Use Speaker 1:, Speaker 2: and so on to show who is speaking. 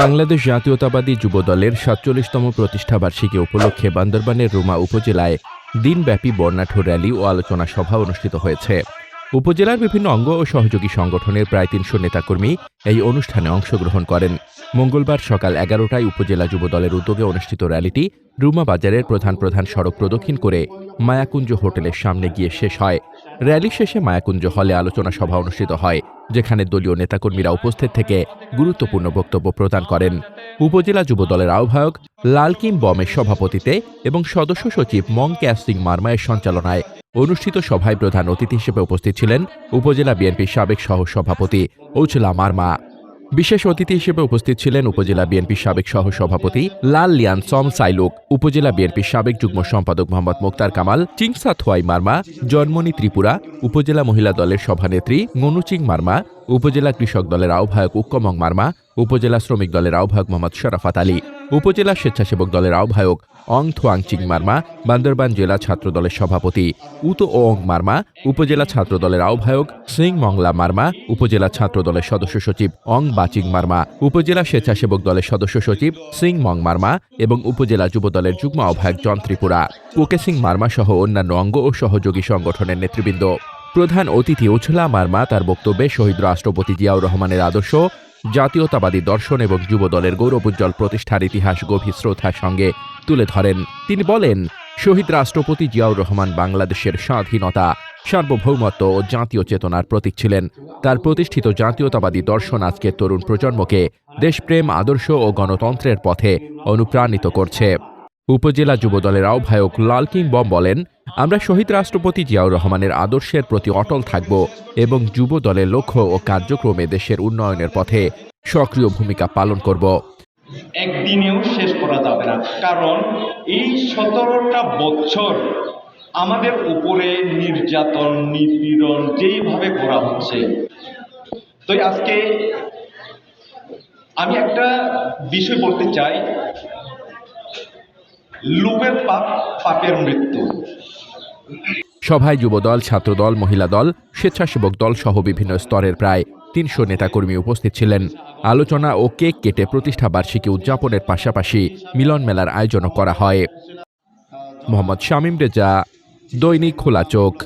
Speaker 1: বাংলাদেশ জাতীয়তাবাদী যুবদলের সাতচল্লিশতম প্রতিষ্ঠাবার্ষিকী উপলক্ষে বান্দরবানের রুমা উপজেলায় দিনব্যাপী বর্ণাঢ্য র্যালি ও আলোচনা সভা অনুষ্ঠিত হয়েছে। উপজেলার বিভিন্ন অঙ্গ ও সহযোগী সংগঠনের প্রায় তিনশো নেতাকর্মী এই অনুষ্ঠানে অংশগ্রহণ করেন। মঙ্গলবার সকাল এগারোটায় উপজেলা যুবদলের উদ্যোগে অনুষ্ঠিত র্যালিটি রুমা বাজারের প্রধান প্রধান সড়ক প্রদক্ষিণ করে মায়াকুঞ্জ হোটেলের সামনে গিয়ে শেষ হয়। র্যালি শেষে মায়াকুঞ্জ হলে আলোচনা সভা অনুষ্ঠিত হয়। যেখানে দলীয় নেতাকর্মীরা উপস্থিত থেকে গুরুত্বপূর্ণ বক্তব্য প্রদান করেন। উপজেলা যুব দলের আহ্বায়ক লালকিম বমের সভাপতিতে এবং সদস্য সচিব মং সিং মার্মায়ের সঞ্চালনায় অনুষ্ঠিত সভায় প্রধান অতিথি হিসেবে উপস্থিত ছিলেন উপজেলা বিএনপির সাবেক সহ সভাপতি ওছলা মার্মা। বিশেষ অতিথি হিসেবে উপস্থিত ছিলেন উপজেলা বিএনপির সাবেক সহ সভাপতি লাল লিয়ান সম সাইলুক, উপজেলা বিএনপির সাবেক যুগ্ম সম্পাদক মোহাম্মদ মোক্তার কামাল চিংসা থোয়াই মার্মা, জন্মনি ত্রিপুরা, উপজেলা মহিলা দলের সভানেত্রী মনুচিং মার্মা, উপজেলা কৃষক দলের আহ্বায়ক উক্কমং মার্মা, উপজেলা শ্রমিক দলের আহ্বায়ক মোহাম্মদ শরাফাত আলী, উপজেলা স্বেচ্ছাসেবক দলের আহ্বায়ক অং থোয়াং চিং মার্মা, বান্দরবান জেলা ছাত্র দলের সভাপতি। উতো ওং মার্মা, উপজেলা ছাত্র দলের আহ্বায়ক সিং মংলা মার্মা, উপজেলা ছাত্র দলের সদস্য সচিব অং বাচিং মার্মা, উপজেলা স্বেচ্ছাসেবক দলের সদস্য সচিব সিং মং মার্মা এবং উপজেলা যুব দলের যুগ্ম আহ্বায়ক জন ত্রিপুরা। কোকে সিং মার্মা সহ অন্যান্য অঙ্গ ও সহযোগী সংগঠনের নেতৃবৃন্দ। প্রধান অতিথি উছলা মার্মা তার বক্তব্যে শহীদ রাষ্ট্রপতি জিয়াউর রহমানের আদর্শ জাতীয়তাবাদী দর্শন এবং যুব দলের গৌরবোজ্জ্বল প্রতিষ্ঠার ইতিহাস গভীর শ্রদ্ধার সঙ্গে তুলে ধরেন। তিনি বলেন, শহীদ রাষ্ট্রপতি জিয়াউর রহমান বাংলাদেশের স্বাধীনতা, সার্বভৌমত্ব ও জাতীয় চেতনার প্রতীক ছিলেন। তার প্রতিষ্ঠিত জাতীয়তাবাদী দর্শন আজকের তরুণ প্রজন্মকে দেশপ্রেম, আদর্শ ও গণতন্ত্রের পথে অনুপ্রাণিত করছে। উপজেলা যুবদলের আহ্বায়ক লালকিং বম বলেন, আমরা শহীদ রাষ্ট্রপতি জিয়াউর রহমানের আদর্শের প্রতি অটল থাকব এবং যুব দলের লক্ষ্য ও কার্যক্রমে দেশের উন্নয়নের পথে সক্রিয় ভূমিকা পালন করব।
Speaker 2: একদিনেও শেষ করা যাবে না। কারণ এই সতেরোটা বছর আমাদের উপরে নির্যাতন, নিপীড়ন যেইভাবে করা হচ্ছে। তো আজকে আমি একটা বিষয় বলতে চাই। লোভের পাপ, পাপের মৃত্যু।
Speaker 1: সভায় যুবদল, ছাত্রদল মহিলা দল স্বেচ্ছাসেবক দল সহ বিভিন্ন স্তরের প্রায় তিনশো নেতাকর্মী উপস্থিত ছিলেন। আলোচনা ও কেক কেটে প্রতিষ্ঠা বার্ষিকী উদযাপনের পাশাপাশি মিলন মেলার আয়োজনও করা হয়। মোহাম্মদ শামীম রেজা, দৈনিক খোলা চোখ।